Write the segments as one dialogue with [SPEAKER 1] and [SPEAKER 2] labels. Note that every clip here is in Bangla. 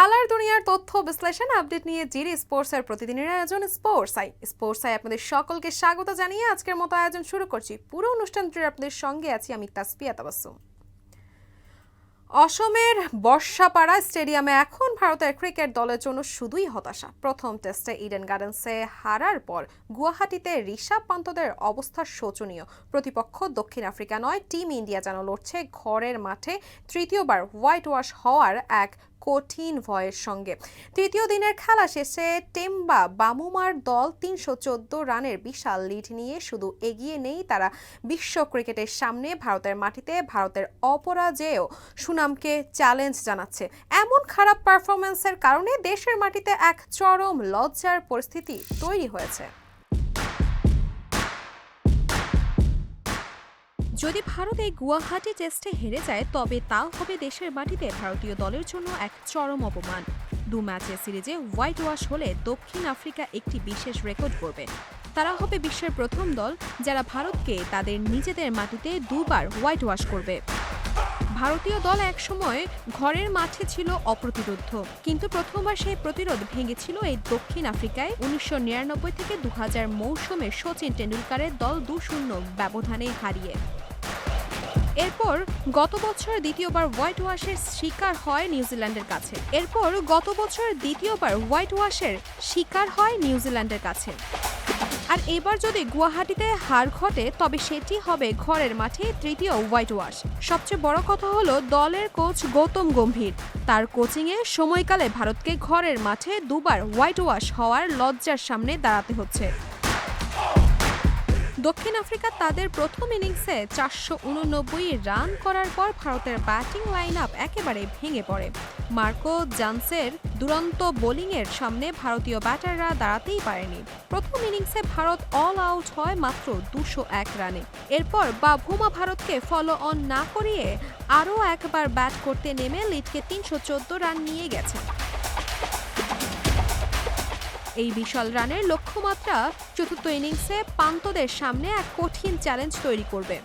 [SPEAKER 1] খেলার দুনিয়ার তথ্য, বিশ্লেষণ, আপডেট নিয়ে জিরি স্পোর্টস এর প্রতিদিনের আয়োজন স্পোর্টস আই স্পোর্টস আই আপনাদের সকলকে স্বাগত জানিয়ে আজকের মতো আয়োজন শুরু করছি। পুরো অনুষ্ঠানটির আপনাদের সঙ্গে আছি আমি তাসপিয়া তাবাসুম অসমের বর্ষাপাড়া স্টেডিয়ামে এখন ভারতের ক্রিকেট দলের জন্য শুধুই হতাশা। প্রথম টেস্টে ইডেন গার্ডেন্সে হারার পর গুয়াহাটিতে ঋষভ পান্তদের অবস্থা শোচনীয়। প্রতিপক্ষ দক্ষিণ আফ্রিকা নয়, টিম ইন্ডিয়া যেন লড়ছে ঘরের মাঠে। তৃতীয়বার হোয়াইট ওয়াশ হওয়ার এক কঠিন ভয়ের সঙ্গে। তৃতীয় দিনের খেলা শেষে টেম্বা বামুমার দল তিনশো চোদ্দ রানের বিশাল লিড নিয়ে শুধু এগিয়ে নেই তারা। বিশ্ব ক্রিকেটের সামনে ভারতের মাটিতে ভারতের অপরাজেয় সুনামকে চ্যালেঞ্জ জানাচ্ছে। এমন খারাপ পারফরমেন্সের কারণে দেশের মাটিতে এক চরম লজ্জার পরিস্থিতি তৈরি হয়েছে। যদি ভারত এই গুয়াহাটি টেস্টে হেরে যায়, তবে তাও হবে দেশের মাটিতে ভারতীয় দলের জন্য এক চরম অপমান। দু ম্যাচের সিরিজে হোয়াইট ওয়াশ হলে দক্ষিণ আফ্রিকা একটি বিশেষ রেকর্ড করবে তারা হবে বিশ্বের প্রথম দল, যারা ভারতকে তাদের নিজেদের মাটিতে দুবার হোয়াইট ওয়াশ করবে। ভারতীয় দল একসময় ঘরের মাঠে ছিল অপ্রতিরোধ। কিন্তু প্রথমবার সেই প্রতিরোধ ভেঙেছিল এই দক্ষিণ আফ্রিকায়। উনিশশো নিরানব্বই থেকে দু হাজার মৌসুমে সচিন টেন্ডুলকারের দল দু শূন্য ব্যবধানে হারিয়ে। এরপর গত বছর দ্বিতীয়বার হোয়াইট ওয়াশের শিকার হয় নিউজিল্যান্ডের কাছে। এরপর গত বছর দ্বিতীয়বার হোয়াইট ওয়াশের শিকার হয় নিউজিল্যান্ডের কাছে। আর এবার যদি গুয়াহাটিতে হার ঘটে, তবে সেটি হবে ঘরের মাঠে তৃতীয় হোয়াইট ওয়াশ। সবচেয়ে বড় কথা হলো দলের কোচ গৌতম গম্ভীর। তার কোচিংয়ে সময়কালে ভারতকে ঘরের মাঠে দুবার হোয়াইট ওয়াশ হওয়ার লজ্জার সামনে দাঁড়াতে হচ্ছে। দক্ষিণ আফ্রিকা তাদের প্রথম ইনিংসে চারশো উননব্বই রান করার পর ভারতের ব্যাটিং লাইন আপ একেবারে ভেঙে পড়ে। মার্কো জান্সের দুরন্ত বোলিংয়ের সামনে ভারতীয় ব্যাটাররা দাঁড়াতেই পারেনি। প্রথম ইনিংসে ভারত অল আউট হয় মাত্র দুশো এক রানে। এরপর বাভুমা ভারতকে ফলো অন না করিয়ে আরও একবার ব্যাট করতে নেমে লিডকে তিনশো চোদ্দ রান নিয়ে গেছে। এই বিশাল রানের লক্ষ্যমাত্রা চতুর্থ ইনিংসে পান্তদের সামনে এক কঠিন চ্যালেঞ্জ তৈরি করবে।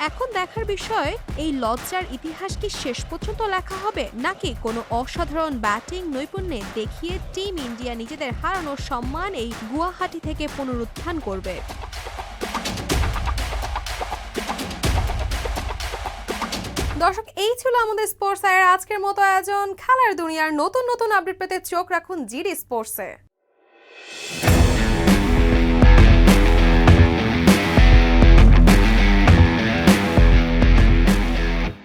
[SPEAKER 1] এখন দেখার বিষয়, এই লজ্জার ইতিহাস কি শেষ পর্যন্ত লেখা হবে? নাকি কোনো অসাধারণ ব্যাটিং নৈপুণ্যে দেখিয়ে টিম ইন্ডিয়া নিজেদের হারানোর সম্মান এই গুয়াহাটি থেকে পুনরুত্থান করবে? দর্শক, এই ছিল আমাদের স্পোর্টস আয়ের আজকের মতো আয়োজন। খেলার দুনিয়ার নতুন নতুন আপডেট পেতে চোখ রাখুন জিডি স্পোর্টসে